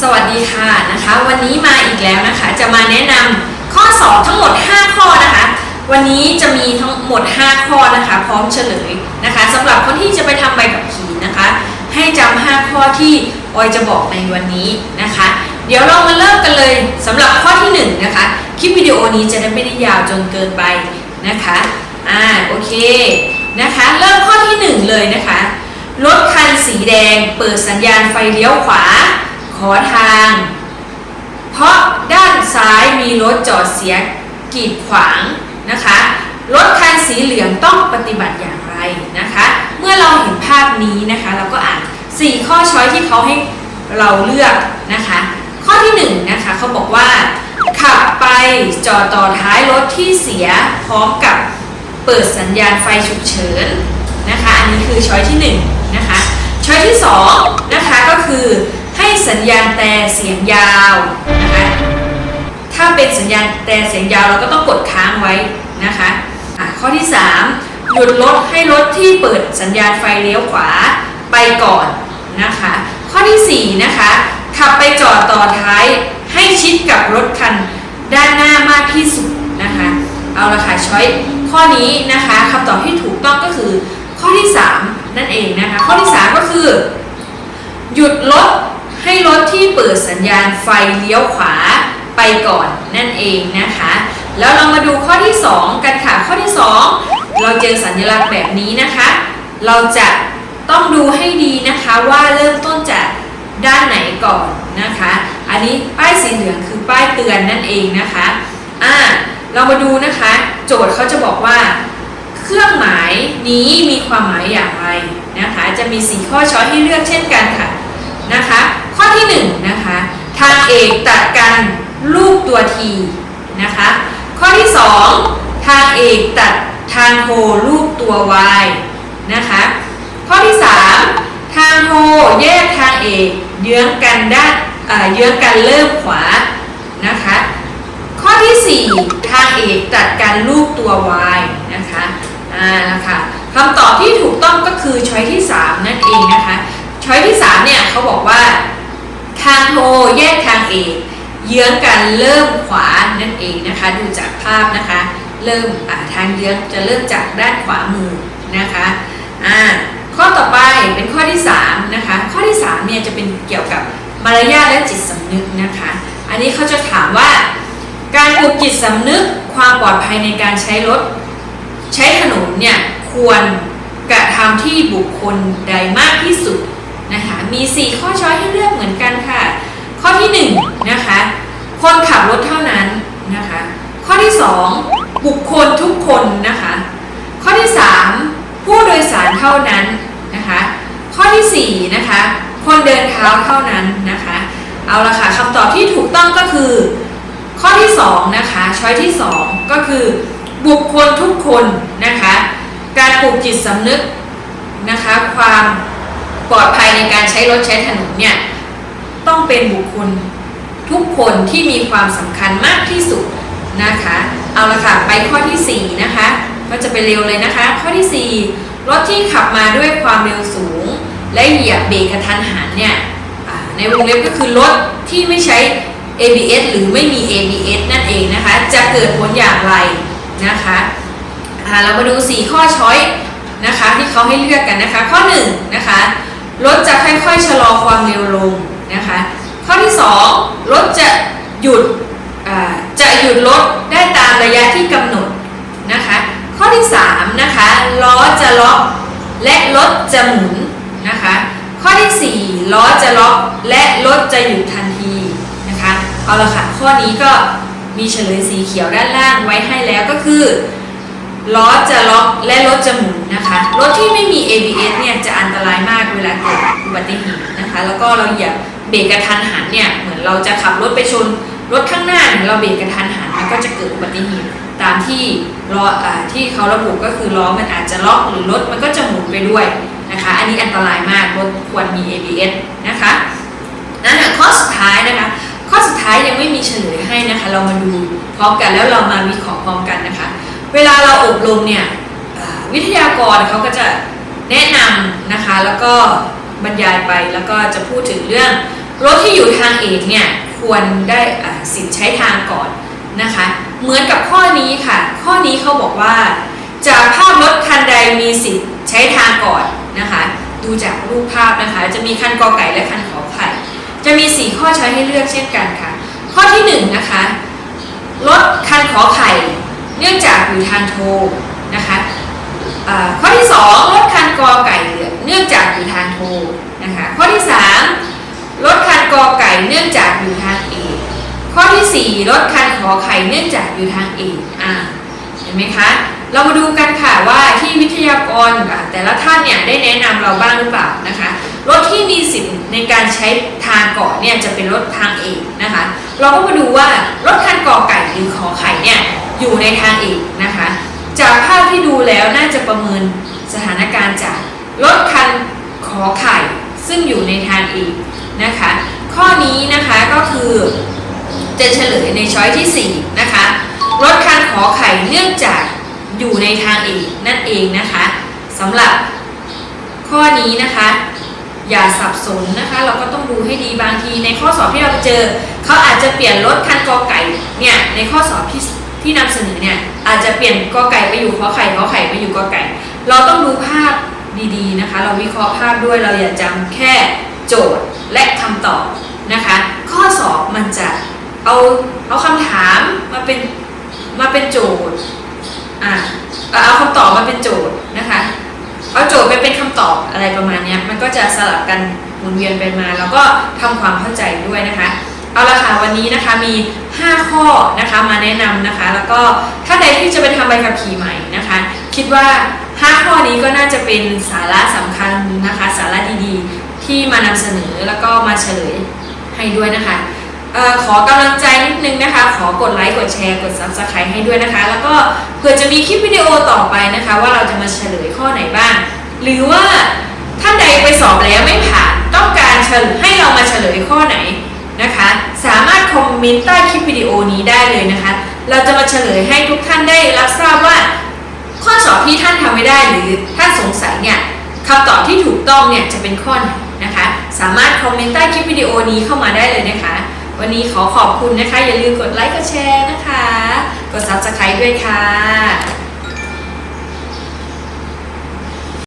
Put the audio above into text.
สวัสดีค่ะนะคะ วันนี้มาอีกแล้วนะคะ จะมาแนะนำข้อสอบทั้งหมด 5 ข้อนะคะ วันนี้จะมีทั้งหมด 5 ข้อนะคะ พร้อมเฉลยนะคะสำหรับคนที่จะไปทำใบขับขี่นะคะ ให้จำ5ข้อที่ออยจะบอกในวันนี้นะคะ เดี๋ยวเรามาเริ่มกันเลยสำหรับข้อที่1นะคะคลิปวิดีโอนี้จะได้ไม่ได้ยาวจนเกินไปนะคะอ่าโอเคนะคะ เริ่มข้อที่ 1 เลยนะคะรถคันสีแดง เปิดสัญญาณไฟเลี้ยวขวา ขอทาง เพราะด้านซ้ายมีรถจอดเสียกีดขวางนะคะ รถคันสีเหลืองต้องปฏิบัติอย่างไรนะคะ เมื่อเราเห็นภาพนี้นะคะ เราก็อ่าน 4 ข้อช้อยที่เขาให้เราเลือกนะคะ ข้อที่1นงนะคะเขาบอกว่า ขับไปจอดต่อท้ายรถที่เสียพร้อมกับเปิดสัญญาณไฟฉุกเฉินนะคะ อันนี้คือช้อยที่1นะคะช้อยที่2นะคะก็คือ ให้สัญญาณแต่เสียงยาวนะคะถ้าเป็นสัญญาณแต่เสียงยาวเราก็ต้องกดค้างไว้นะคะะข้อที่ 3 หยุดรถให้รถที่เปิดสัญญาณไฟเลี้ยวขวาไปก่อนนะคะข้อที่ 4 นะคะขับไปจอดต่อท้ายให้ชิดกับรถคันด้านหน้ามากที่สุดนะคะเอาละค่ะช้อยข้อนี้นะคะคำตอบที่ถูกต้องก็คือข้อที่ 3 นั่นเองนะคะข้อที่ 3 ก็คือ หยุดรถ ให้รถที่เปิดสัญญาณไฟเลี้ยวขวาไปก่อนนั่นเองนะคะ แล้วเรามาดูข้อที่ 2 กันค่ะ ข้อที่ 2 เราเจอสัญลักษณ์แบบนี้นะคะ เราจะต้องดูให้ดีนะคะว่าเริ่มต้นจากด้านไหนก่อนนะคะ อันนี้ป้ายสีเหลืองคือป้ายเตือนนั่นเองนะคะอ่าเรามาดูนะคะ โจทย์เขาจะบอกว่า เครื่องหมายนี้มีความหมายอย่างไรนะคะ จะมี4ข้อช้อยให้เลือกเช่นกันค่ะนะคะ ข้อที่1นะคะทางเอกตัดกันรูปตัวทีนะคะข้อที่ 2 ทางเอกตัดทางโทรูปตัว y นะคะข้อที่ 3 ทางโทแยกทางเอกเยื้องกันด้านเยื้องกันเริ่มขวานะคะข้อที่ 4 ทางเอกตัดกันรูปตัว y นะคะอ่านะคะคำตอบที่ถูกต้องก็คือช้อยที่ 3 นั่นเองนะคะช้อยที่3เนี่ยเขาบอกว่าางโทแยกทางเอกเยื้องกันเริ่มขวานั่นเองนะคะ ดูจากภาพนะคะ เริ่มทางเยื้องจะเริ่มจากด้านขวามือนะคะอ่าข้อต่อไปเป็นข้อที่3นะคะข้อที่3เนี่ยจะเป็นเกี่ยวกับมารยาทและจิตสำนึกนะคะ อันนี้เขาจะถามว่า การปลูกจิตสำนึกความปลอดภัยในการใช้รถ ใช้ถนนเนี่ยควรกระทำที่บุคคลใดมากที่สุด มี 4 ข้อช้อยให้เลือกเหมือนกันค่ะ ข้อที่ 1 นะคะ คนขับรถเท่านั้นนะคะ ข้อที่ 2 บุคคลทุกคนนะคะ ข้อที่ 3 ผู้โดยสารเท่านั้นนะคะ ข้อที่ 4 นะคะ คนเดินเท้าเท่านั้นนะคะ เอาละค่ะคำตอบที่ถูกต้องก็คือ ข้อที่ 2 นะคะ ช้อยที่ 2 ก็คือ บุคคลทุกคนนะคะ การปลูกจิตสำนึกนะคะ ความ ปลอดภัยในการใช้รถใช้ถนนเนี่ยต้องเป็นบุคคลทุกคนที่มีความสำคัญมากที่สุดนะคะ เอาละค่ะไปข้อที่ 4 นะคะ ก็จะไปเร็วเลยนะคะ ข้อที่ 4 รถที่ขับมาด้วยความเร็วสูง และเหยียบเบรกกระทันหันเนี่ยในวงเล็บก็คือรถที่ไม่ใช้ ABS หรือไม่มี ABS นั่นเองนะคะ จะเกิดผลอย่างไรนะคะเรามาดู 4 ข้อช้อยนะคะ ที่เขาให้เลือกกันนะคะ ข้อ1นะคะ รถจะค่อยๆชะลอความเร็วลงนะคะข้อที่ 2 รถจะหยุดจะหยุดรถได้ตามระยะที่กำหนดนะคะข้อที่3นะคะล้อจะล็อกและรถจะหมุนนะคะข้อทีสี่4 ล้อจะล็อกและรถจะหยุดทันทีนะคะเอาละค่ะข้อนี้ก็มีเฉลยสีเขียวด้านล่างไว้ให้แล้วก็คือ ล้อจะล็อกและรถจะหมุนนะคะ รถที่ไม่มี ABS เนี่ยจะอันตรายมากเวลาเกิดอุบัติเหตุนะคะ แล้วก็เราเหยียบเบรกกระทันหันเนี่ยเหมือนเราจะขับรถไปชนรถข้างหน้าเราเบรกกระทันหันมันก็จะเกิดอุบัติเหตุตามที่ล้ออที่เขาระบุก็คือล้อมันอาจจะล็อกหรือรถมันก็จะหมุนไปด้วยนะคะ อันนี้อันตรายมากรถควรมี ABS นะคะนั่นแหละข้อสุดท้ายนะคะ ข้อสุดท้ายยังไม่มีเฉลยให้นะคะ เรามาดูพร้อมกันแล้วเรามาวิเคราะห์พร้อมกันนะคะ เวลาเราอบรมเนี่ยวิทยากรเขาก็จะแนะนำนะคะแล้วก็บรรยายไปแล้วก็จะพูดถึงเรื่องรถที่อยู่ทางเอกเนี่ยควรได้สิทธิ์ใช้ทางก่อนนะคะเหมือนกับข้อนี้ค่ะ ข้อนี้เขาบอกว่า จากภาพรถคันใดมีสิทธิ์ใช้ทางก่อนนะคะดูจากรูปภาพนะคะจะมีคันกอไก่และคันขอไข่จะมี 4 ข้อใช้ให้เลือกเช่นกันค่ะ ข้อที่1นะคะรถคันขอไข่ เนื่องจากอยู่ทางโทรนะคะข้อที่2รถคันกอไก่เนื่องจากอยู่ทางโทรนะคะข้อที่3รถคันกอไก่เนื่องจากอยู่ทางเอกข้อที่4รถคันขอไข่เนื่องจากอยู่ทางเอกอ่าเห็นไหมคะเรามาดูกันค่ะว่าที่วิทยากรแต่ละท่านเนี่ยได้แนะนำเราบ้างหรือเปล่านะคะรถที่มีสิทธิ์ในการใช้ทางก่อนเนี่ยจะเป็นรถทางเอกนะคะ เราก็มาดูว่ารถคันกอไก่หรือขอไข่เนี่ย อยู่ในทางเอกนะคะ จากภาพที่ดูแล้วน่าจะประเมินสถานการณ์จากรถคันขอไข่ซึ่งอยู่ในทางเอกนะคะ ข้อนี้นะคะก็คือจะเฉลยในช้อยที่4นะคะรถคันขอไข่เนื่องจากอยู่ในทางเอกนั่นเองนะคะสำหรับข้อนี้นะคะ อย่าสับสนนะคะ เราก็ต้องดูให้ดีบางทีในข้อสอบที่เราเจอ เขาอาจจะเปลี่ยนรถคันกอไก่เนี่ยในข้อสอบที่ ที่นำเสนอเนี่ยอาจจะเปลี่ยนกอไก่ไปอยู่ขอไข่ขอไข่ไปอยู่กอไก่ เราต้องดูภาพดีๆนะคะ เราวิเคราะห์ภาพด้วยเราอย่าจำแค่โจทย์และคำตอบนะคะ ข้อสอบมันจะเอาเอาคำถามมาเป็นมาเป็นโจทย์อะเอาเอาคำตอบมาเป็นโจทย์นะคะ เอาโจทย์ไปเป็นคำตอบอะไรประมาณนี้มันก็จะสลับกันหมุนเวียนไปมา แล้วก็ทำความเข้าใจด้วยนะคะ เอาละค่ะวันนี้นะคะมี 5 ข้อนะคะมาแนะนำนะคะ แล้วก็ถ้าใดที่จะไปทำใบขับขี่ใหม่นะคะ คิดว่า 5 ข้อนี้ก็น่าจะเป็นสาระสำคัญนะคะ สาระดีๆ ที่มานำเสนอแล้วก็มาเฉลยให้ด้วยนะคะออขอกำลังใจนิดนึงนะคะ ขอกดไลค์กดแชร์กด subscribe ให้ด้วยนะคะ แล้วก็เผื่อจะมีคลิปวิดีโอต่อไปนะคะ ว่าเราจะมาเฉลยข้อไหนบ้าง หรือว่าท่านใดไปสอบแล้วไม่ผ่านต้องการเฉลยให้เรามาเฉลยข้อไหน นะคะ สามารถคอมเมนต์ใต้คลิปวิดีโอนี้ได้เลยนะคะ เราจะมาเฉลยให้ทุกท่านได้รับทราบว่า ข้อสอบที่ท่านทำไม่ได้หรือท่านสงสัยเนี่ยคำตอบที่ถูกต้องเนี่ยจะเป็นข้อไหนนะคะ สามารถคอมเมนต์ใต้คลิปวิดีโอนี้เข้ามาได้เลยนะคะ วันนี้ขอขอบคุณนะคะ อย่าลืมกดไลค์กดแชร์นะคะ กด subscribe ด้วยค่ะ